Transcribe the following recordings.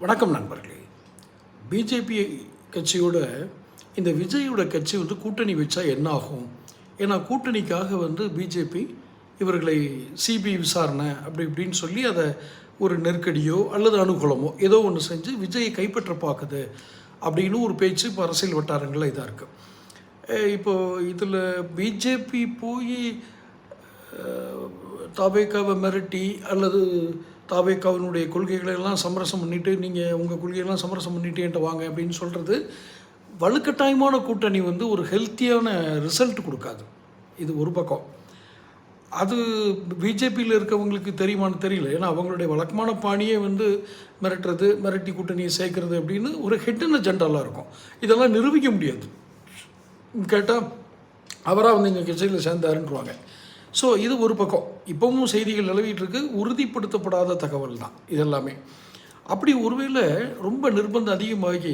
வணக்கம் நண்பர்களே. பிஜேபி கட்சியோட இந்த விஜயோட கட்சி வந்து கூட்டணி வச்சா என்ன ஆகும் ஏன்னா கூட்டணிக்காக வந்து பிஜேபி இவர்களை சிபிஐ விசாரணை அப்படி இப்படின்னு சொல்லி அதை ஒரு நெருக்கடியோ அல்லது அனுகூலமோ ஏதோ ஒன்று செஞ்சு விஜயை கைப்பற்ற பார்க்குது அப்படின்னு ஒரு பேச்சு இப்போ அரசியல் வட்டாரங்களில் இதாக இருக்குது இப்போது இதில் பிஜேபி போய் தாபேக்காவை மிரட்டி அல்லது தாவேக்காவினுடைய கொள்கைகளை எல்லாம் சமரசம் பண்ணிட்டு நீங்கள் உங்கள் கொள்கையெல்லாம் சமரசம் பண்ணிவிட்டு என்கிட்ட வாங்க அப்படின்னு சொல்கிறது வலுக்கட்டாயமான கூட்டணி வந்து ஒரு ஹெல்த்தியான ரிசல்ட் கொடுக்காது. இது ஒரு பக்கம். அது பிஜேபியில் இருக்கவங்களுக்கு தெரியுமான்னு தெரியல. ஏன்னா அவங்களுடைய வழக்கமான பாணியே வந்து மிரட்டுறது மிரட்டி கூட்டணியை சேர்க்கறது அப்படின்னு ஒரு ஹெட்டன் அஜெண்டாலாம் இருக்கும். இதெல்லாம் நிரூபிக்க முடியாது. கேட்டால் அவராக வந்து எங்கள் கட்சியில் சேர்ந்தாருன்றவாங்க ஸோ இது ஒரு பக்கம். இப்போவும் செய்திகள் நிலவிட்டுருக்கு. உறுதிப்படுத்தப்படாத தகவல் தான். இதெல்லாமே. அப்படி ஒருவேளை ரொம்ப நிர்பந்தம் அதிகமாகி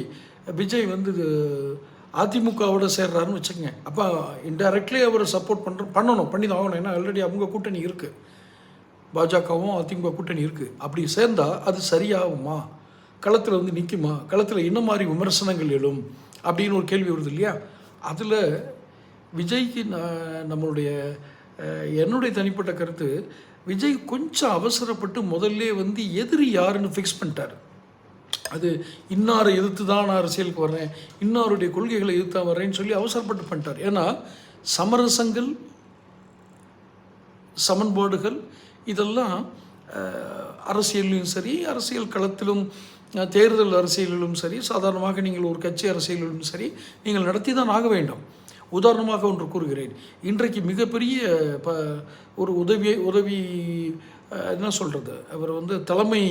விஜய் வந்து அதிமுகவோட சேர்றாருன்னு வச்சுக்கோங்க. அப்போ இன்டைரக்ட்லி அவர் சப்போர்ட் பண்ணுற பண்ணணும். பண்ணி தான் ஆகணும். ஏன்னா ஆல்ரெடி அவங்க கூட்டணி இருக்குது பாஜகவும் அதிமுக கூட்டணி இருக்குது அப்படி சேர்ந்தால் அது சரியாகுமா? களத்தில் வந்து நிற்குமா களத்தில் என்ன மாதிரி விமர்சனங்கள் எழும்? அப்படின்னு ஒரு கேள்வி வருது இல்லையா? அதில் விஜய்க்கு நான் நம்மளுடைய என்னுடைய தனிப்பட்ட கருத்து விஜய் கொஞ்சம் அவசரப்பட்டு முதல்ல வந்து எதிரி யாருன்னு ஃபிக்ஸ் பண்ணிட்டார். அது இன்னாரை எதிர்த்து தான் நான் அரசியலுக்கு வர்றேன் இன்னாருடைய கொள்கைகளை எதிர்த்து வர்றேன்னு சொல்லி அவசரப்பட்டு பண்ணிட்டார். ஏன்னா சமரசங்கள் சமன்பாடுகள் இதெல்லாம் அஹ், அரசியல்லையும் சரி அரசியல் களத்திலும் தேர்தல் அரசியலிலும் சரி சாதாரணமாக நீங்கள் ஒரு கட்சி அரசியலிலும் சரி நீங்கள் நடத்தி தான் ஆக வேண்டும். உதாரணமாக ஒன்று கூறுகிறேன். இன்றைக்கு மிகப்பெரிய ப ஒரு உதவி உதவி என்ன சொல்கிறது அவர் வந்து தலைமை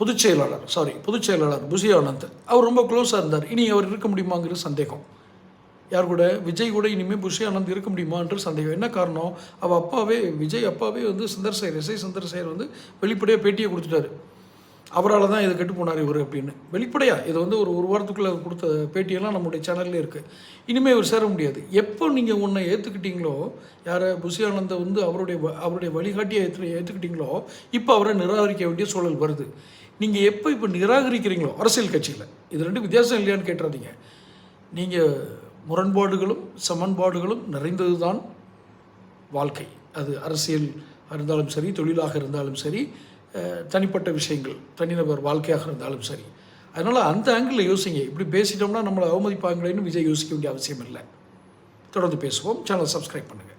பொதுச் செயலாளர் சாரி பொதுச் செயலாளர் புசி ஆனந்த் அவர் ரொம்ப க்ளோஸாக இருந்தார். இனி அவர் இருக்க முடியுமாங்கிற சந்தேகம். யார் கூட? விஜய் கூட இனிமேல் புஷி ஆனந்த் இருக்க முடியுமான்ற சந்தேகம். என்ன காரணம்? அவள் அப்பாவே விஜய் அப்பாவே வந்து சந்தர்சேகர் எஸ்ஐ சந்திரசேகர் வந்து வெளிப்படையாக பேட்டியை கொடுத்துட்டாரு. அவரால் தான் இதை கெட்டு போனார் இவர் அப்படின்னு. வெளிப்படையாக இது வந்து ஒரு ஒரு வாரத்துக்குள்ளே கொடுத்த பேட்டியெல்லாம் நம்முடைய சேனல்லே இருக்குது இனிமேல் இவர் சேர முடியாது. எப்போ நீங்கள் உன்னை ஏற்றுக்கிட்டீங்களோ யாரை புஷி ஆனந்தை வந்து அவருடைய அவருடைய வழிகாட்டியை ஏற்று ஏற்றுக்கிட்டீங்களோ இப்போ அவரை நிராகரிக்க வேண்டிய சூழல் வருது. நீங்கள் எப்போ இப்போ நிராகரிக்கிறீங்களோ அரசியல் கட்சியில் இது ரெண்டு வித்தியாசம் இல்லையான்னு கேட்டுறாதீங்க. நீங்கள் முரண்பாடுகளும் சமன்பாடுகளும் நிறைந்தது தான் வாழ்க்கை. அது அரசியல் இருந்தாலும் சரி தொழிலாக இருந்தாலும் சரி தனிப்பட்ட விஷயங்கள் தனிநபர் வாழ்க்கையாக இருந்தாலும் சரி. அதனால் அந்த ஆங்கிளில் யோசிங்க. இப்படி பேசிட்டோம்னா நம்மளை அவமதிப்பாங்களேன்னு விஜய் யோசிக்க வேண்டிய அவசியம் இல்லை. தொடர்ந்து பேசுவோம். சேனல் சப்ஸ்கிரைப் பண்ணுங்கள்